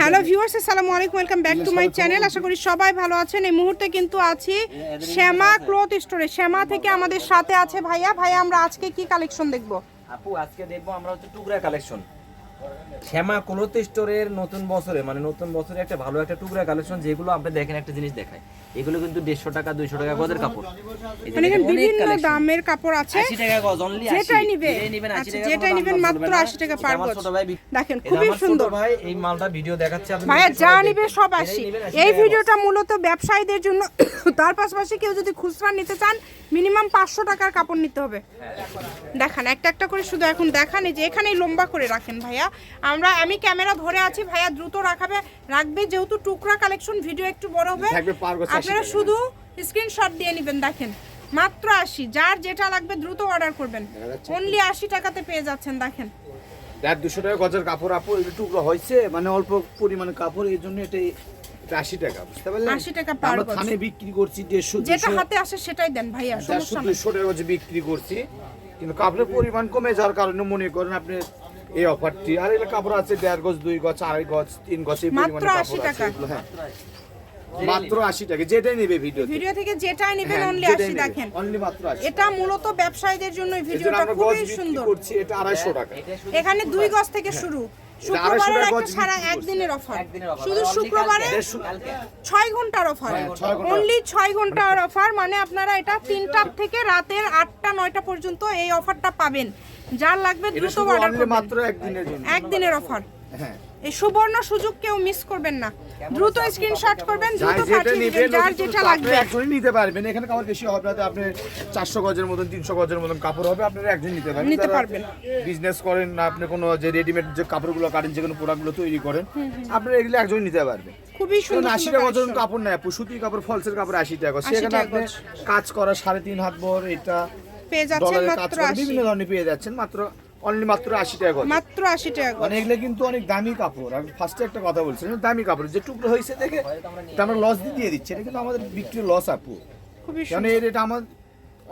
Hello viewers আসসালামু আলাইকুম welcome back to my channel. আশা করি সবাই ভালো আছেন। এই মুহূর্তে কিন্তু আছি শ্যামা ক্লথ স্টোরে। শ্যামা থেকে আমাদের সাথে আছে ভাইয়া। ভাইয়া আমরা আজকে কি কালেকশন দেখব? আপু আজকে দেখব আমরা হচ্ছে টুকরা কালেকশন শ্যামা ক্লোথ স্টোরের নতুন বছরে মানে নতুন বছরে একটা ভালো একটা টুকরা কালেকশন যেগুলো আপনি দেখেন একটা জিনিস দেখায়। এগুলো কিন্তু দেড়শো টাকা দুইশো টাকা গজের কাপড়। বিভিন্ন দামের কাপড় আছে। 80 টাকা গজ অনলি যেটাই নিবে। আচ্ছা যেটাই নিবেন মাত্র 80 টাকা পার গজ। দেখেন খুবই সুন্দর। ভাই এই মালটা ভিডিও দেখাচ্ছে আপনি ভাইয়া যা নিবে সব আসি এই ভিডিওটা মূলত ব্যবসায়ীদের জন্য তার পাশাপাশি কেউ যদি খুচরা নিতে চান মিনিমাম পাঁচশো টাকার কাপড় নিতে হবে। দেখান একটা একটা করে শুধু এখন দেখান যে এখানেই লম্বা করে রাখেন ভাইয়া। আমরা আমি ক্যামেরা ধরে আছি ভাইয়া দ্রুত রাখাবে রাখবে যেহেতু টুকরা কালেকশন ভিডিও একটু বড় হবে। থাকবে পার গজ 80 আপনারা শুধু স্ক্রিনশট দিয়ে নেবেন দেখেন। মাত্র আশি যার যেটা লাগবে দ্রুত অর্ডার করবেন। অনলি আশি টাকাতে পেয়ে যাচ্ছেন দেখেন। দেড় দুশো টাকা গজের কাপড় আপু টুকরো হয়েছে মানে অল্প পরিমাণে কাপড় এই জন্য এটা আশি টাকা বুঝতে পারলেন? 80 টাকা থানে বিক্রি করছি দেড়শো যেটা হাতে আসে সেটাই দেন ভাইয়া সমস্যা দুশো টাকা বিক্রি করছি। কিন্তু কাপড়ের পরিমাণ কমে যাওয়ার কারণে মনে করেন আপনি এই অফারটি। আর এগুলো কাপড় আছে দেড় গজ দুই গজ আড়াই গজ তিন গজ এই মাত্র পরিমাণে কাপড় আছে। এগুলো, হ্যাঁ। মাত্র আশি টাকা। যেটাই নেবে ভিডিও ভিডিও থেকে যেটাই নেবেন অনলি আশি দেখেন। অনলি মাত্র আশি এটা মূলত ব্যবসায়ীদের জন্য এই ভিডিওটা খুবই সুন্দর। করছি এটা আড়াইশো টাকা। এখানে দুই গজ থেকে শুরু। আড়াইশো শুক্রবারের টাকা একটা সারা একদিনের অফার। শুধু শুক্রবারে। ছয় ঘণ্টার অফার। হ্যাঁ, অনলি ছয় ঘণ্টার অফার। মানে আপনারা এটা তিনটার থেকে রাতের আটটা নয়টা পর্যন্ত এই অফারটা পাবেন। যার লাগবে দ্রুত অর্ডার করবেন। মাত্র একদিনের জন্য। একদিনের অফার হ্যাঁ। এই সুবর্ণ সুযোগ কেউ মিস করবেন না। দ্রুত স্ক্রিনশট করবেন দ্রুত পাঠিয়ে দিবেন যার যেটা লাগবে। একজনই নিতে পারবেন। এখানে কাপড় বেশি হবে না আপনি চারশো গজের মতন তিনশো গজের মতন কাপড় হবে আপনারা একজন নিতে পারবেন। নিতে পারবেন। বিজনেস করেন না আপনি কোনো যে রেডিমেড যে কাপড়গুলো কাটেন যে কোনো প্রোডাক্টগুলো তৈরি করেন আপনারা এগুলো একজন নিতে পারবেন। খুবই সুন্দর আশি সুন্দর টাকা ওজন collection। কাপড় নেয় আপু সুতির কাপড় ফলসের কাপড় আশি টাকা 80 সেখানে আপনি কাজ করা সাড়ে তিন হাত বর এটা পেয়ে যাচ্ছেন মাত্র বিভিন্ন ধরনের পেয়ে যাচ্ছেন মাত্র অনলি মাত্র আশি টাকা গজ মাত্র আশি টাকা মানে এগুলো কিন্তু অনেক দামি কাপড়। আমি ফার্স্টে একটা কথা বলছিলাম দামি কাপড় যে টুকরো হয়েছে দেখে এটা আমরা লস দিয়ে দিচ্ছি। এটা কিন্তু আমাদের বিক্রির লস আপু কারণ এর এটা আমার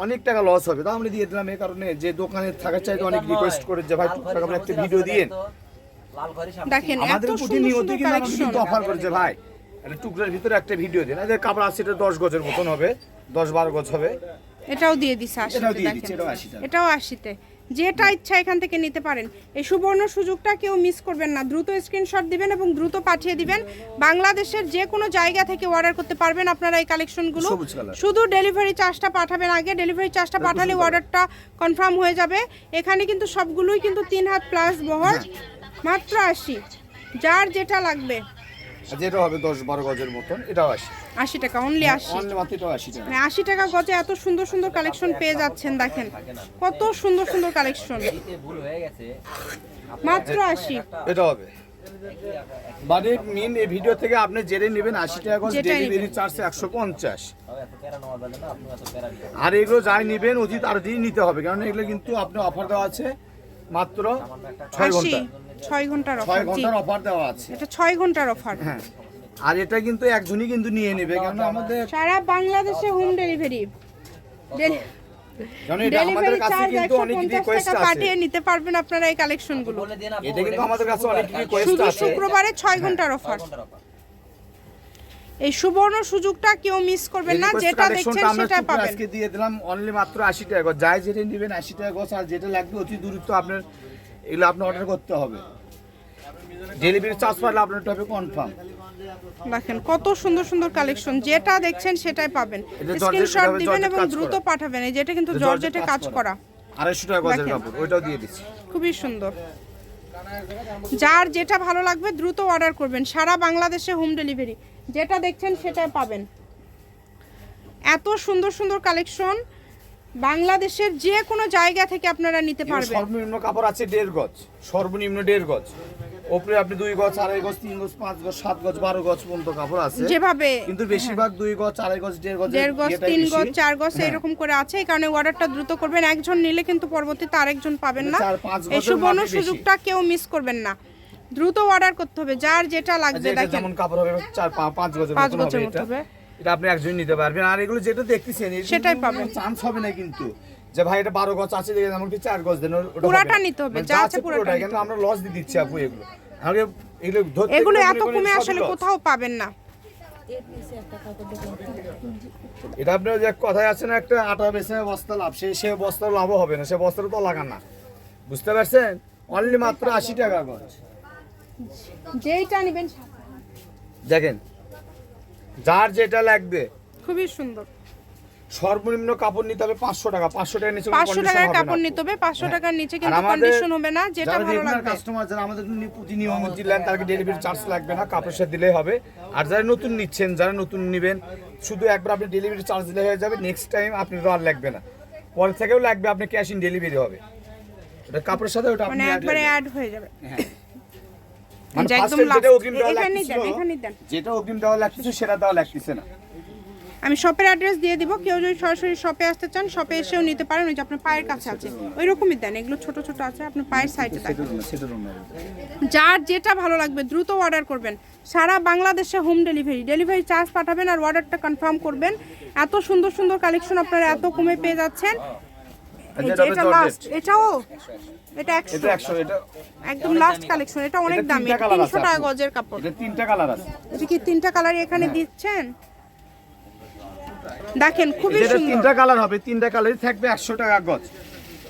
অনেক টাকা লস হবে তো আমরা দিয়ে দিলাম। এই কারণে যে দোকানে থাকার চাইতে অনেক রিকোয়েস্ট করে যে ভাই টুকটাক আমরা একটা ভিডিও দিয়ে দেখেন আমাদের প্রতিনিয়ত কিন্তু অফার করেছে ভাই একটা টুকরার ভিতরে একটা ভিডিও দিন। কাপড় আছে এটা দশ গজের মতন হবে দশ বারো গজ হবে। এটাও দিয়ে দিছে আশিতে এটাও আশিতে যেটা ইচ্ছা এখান থেকে নিতে পারেন। এই সুবর্ণ সুযোগটা কেউ মিস করবেন না। দ্রুত স্ক্রিনশট দিবেন এবং দ্রুত পাঠিয়ে দিবেন। বাংলাদেশের যে কোনো জায়গা থেকে অর্ডার করতে পারবেন আপনারা এই কালেকশনগুলো শুধু ডেলিভারি চার্জটা পাঠাবেন আগে। ডেলিভারি চার্জটা পাঠালে অর্ডারটা কনফার্ম হয়ে যাবে। এখানে কিন্তু সবগুলোই কিন্তু তিন হাত প্লাস বহর। মাত্র আশি। যার যেটা লাগবে। যেটা হবে দশ বারো গজের মতন এটাও আশি। আশি টাকা অনলি আশি অনলি মাত্র এটাও আশি টাকা। মানে আশি টাকা গজে এত সুন্দর সুন্দর কালেকশন পেয়ে যাচ্ছেন দেখেন। কত সুন্দর সুন্দর কালেকশন হয়ে মাত্র আশি। এটা হবে। মানে মেন এই ভিডিও থেকে আপনি জেনে নেবেন আশি টাকা গজ ডেলিভারি চার্জ একশো পঞ্চাশ। আর এগুলো যাই নেবেন অতি তাড়াতাড়ি নিতে হবে কারণ এগুলো কিন্তু আপনি অফার দেওয়া আছে। মাত্র ছয় ঘণ্টা। ছয় ঘণ্টার ছয় অফার জি। ঘণ্টার অফার দেওয়া আছে। এটা ছয় ঘণ্টার অফার হ্যাঁ। আর এটা কিন্তু একজনই কিন্তু নিয়ে নেবে কারণ আমাদের সারা বাংলাদেশে হোম ডেলিভারি কারণ এটা ডেলিভারি চার্জ একশো পঞ্চাশ টাকা পাঠিয়ে নিতে পারবেন আপনারা এই কালেকশনগুলো এটা কিন্তু আমাদের কাছে অনেক রিকোয়েস্ট আছে। শুক্রবারে ছয় ঘণ্টার অফার ঘণ্টার offer। এই সুবর্ণ সুযোগটা কেউ মিস করবেন না যেটা দেখছেন সেটা পাবেন। আজকে দিয়ে দিলাম অনলি মাত্র আশি টাকা গজ। যাই যেটা নেবেন আশি টাকা গজ আর যেটা লাগবে অতি দূরত্ব আপনার এগুলো আপনি অর্ডার করতে হবে। ডেলিভারি চার্জ পারলে আপনার হবে কনফার্ম দেখেন কত সুন্দর সুন্দর কালেকশন যেটা দেখছেন সেটাই পাবেন। স্ক্রিনশট দিবেন এবং দ্রুত পাঠাবেন। এই যেটা কিন্তু জর্জেটে কাজ করা। আড়াইশো টাকা গজের কাপড় ওইটাও দিয়ে দিচ্ছি। খুবই সুন্দর। যার যেটা ভালো লাগবে দ্রুত অর্ডার করবেন। সারা বাংলাদেশে হোম ডেলিভারি যেটা দেখছেন সেটা পাবেন। এত সুন্দর সুন্দর কালেকশন বাংলাদেশের যে কোনো জায়গা থেকে আপনারা নিতে পারবেন। সর্বনিম্ন কাপড় আছে দেড় গজ সর্বনিম্ন দেড় গজ। ওপরে আপনি দুই গজ আড়াই গজ তিন গজ পাঁচ গজ সাত গজ বারো গজ পর্যন্ত কাপড় আছে। যেভাবে কিন্তু বেশিরভাগ দুই গজ আড়াই গজ দেড় গজ দেড় গজ তিন গজ চার গজ এরকম করে আছে। এই কারণে অর্ডারটা দ্রুত করবেন। একজন নিলে কিন্তু পরবর্তীতে আরেকজন পাবেন না। চার, পাঁচ এই সুবর্ণ সুযোগটা কেউ মিস করবেন না। দ্রুত অর্ডার করতে হবে যার যেটা লাগবে দেখেন। যেমন কাপড় হবে চার পা- পাঁচ গজের পাঁচ গজের মতো হবে। এটা আপনি একজন নিতে পারবেন। আর এগুলো যেটা দেখতেছেন সেটাই পাবেন। চান্স হবে না কিন্তু। যে ভাই এটা বারো গজ আছে দেখে এমনকি চার গজ দেন পুরাটা নিতে হবে, মানে যা আছে পুরাটা কিন্তু আমরা লস দিয়ে দিচ্ছি আপু এগুলো। আগে এগুলো ধরতে এগুলো এত কমে আসলে কোথাও পাবেন না। এটা আপনার যে কথায় আছে না একটা আটা বেছে বস্তা লাভ সে সে বস্তার লাভও হবে না সে বস্তাটা তো লাগান না। বুঝতে পারছেন? অনলি মাত্র আশি টাকা গজ। যেইটা নেবেন দেখেন যার যেটা লাগবে। খুবই সুন্দর। সর্বনিম্ন কাপড় নিতে হবে পাঁচশো টাকা। পাঁচশো টাকা নিচে পাঁচশো টাকার কাপড় নিতে হবে পাঁচশো টাকার নিচে কিন্তু কন্ডিশন হবে না যেটা ভালো লাগবে। কাস্টমার যারা আমাদের নি- প্রতি নিয়মিত দিলেন তাদেরকে ডেলিভারি চার্জ লাগবে না কাপড় সাথে দিলেই হবে। আর যারা নতুন নিচ্ছেন যারা নতুন নেবেন শুধু একবার আপনি ডেলিভারি চার্জ দিলে হয়ে যাবে নেক্সট টাইম আপনি আর লাগবে না। পরে থেকেও লাগবে আপনি ক্যাশ ইন ডেলিভারি হবে। ওটা কাপড়ের সাথে ওটা আপনি মানে একবারে অ্যাড হয়ে যাবে। মানে যে first একদম time যেটা অগ্রিম দেওয়া এখানেই দেন, লাগতেছিল, এখানেই দেন। যেটা অগ্রিম দেওয়া লাগতেছে সেটা দেওয়া লাগতেছে না। আমি শপের অ্যাড্রেস দিয়ে দিব কেউ যদি সরাসরি শপে আসতে চান শপে এসেও নিতে পারেন ওই যে আপনার পায়ের কাছে আছে। ওই রকমই দেন এগুলো ছোট ছোট আছে আপনার পায়ের সাইডে থাকে যার যেটা ভালো লাগবে দ্রুত অর্ডার করবেন। সারা বাংলাদেশে হোম ডেলিভারি ডেলিভারি চার্জ পাঠাবেন আর অর্ডারটা কনফার্ম করবেন। এত সুন্দর সুন্দর কালেকশন আপনারা এত কমে পেয়ে যাচ্ছেন। এটা লাস্ট এটাও এটা একদম লাস্ট কালেকশন এটা অনেক দামি টাকা গজের কাপড়। এটা তিনটা কালার আছে। এটা কি তিনটা কালারই এখানে দিচ্ছেন? দেখেন খুবই সুন্দর। তিনটা কালার হবে তিনটা কালারই থাকবে একশো টাকা গজ।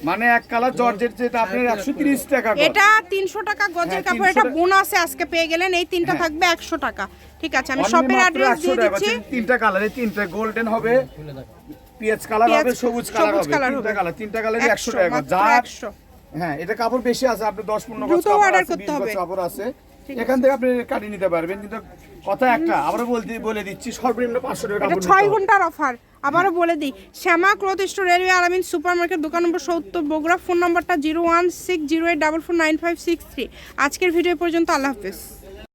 মানে এক কালার জর্জেট যেটা আপনার একশো তিরিশ টাকা এটা তিনশো টাকা গজের হ্যাঁ, কাপড় 300 এটা বোনাসে আজকে পেয়ে গেলেন এই তিনটা থাকবে একশো টাকা। ঠিক আছে আমি শপের অ্যাড্রেস দিয়ে দিচ্ছি। তিন- তিনটা কালারে তিনটা গোল্ডেন হবে পেঁয়াজ কালার হবে সবুজ কালার হবে তিনটা কালার তিনটা কালারই 100, টাকা। 100 হ্যাঁ এটা কাপড় বেশি আছে আপনি দশ পনেরো গজ দ্রুত কাপড় আছে করতে বিশ গজ হবে। কাপড় আছে। এখান থেকে আপনি কাটিয়ে নিতে পারবেন কিন্তু কথা একটা আবারও বলতে বলে দিচ্ছি সর্বনিম্ন পাঁচশো টাকা এটা কাপড় নিতে ছয় ঘণ্টার অফার আবারও বলে দিই। Shyama cloth store railway Alamin super market দোকান নম্বর সত্তর বগুড়া ফোন নম্বরটা zero one six zero eight double four nine five six three. আজকের ভিডিও পর্যন্ত আল্লাহ হাফেজ।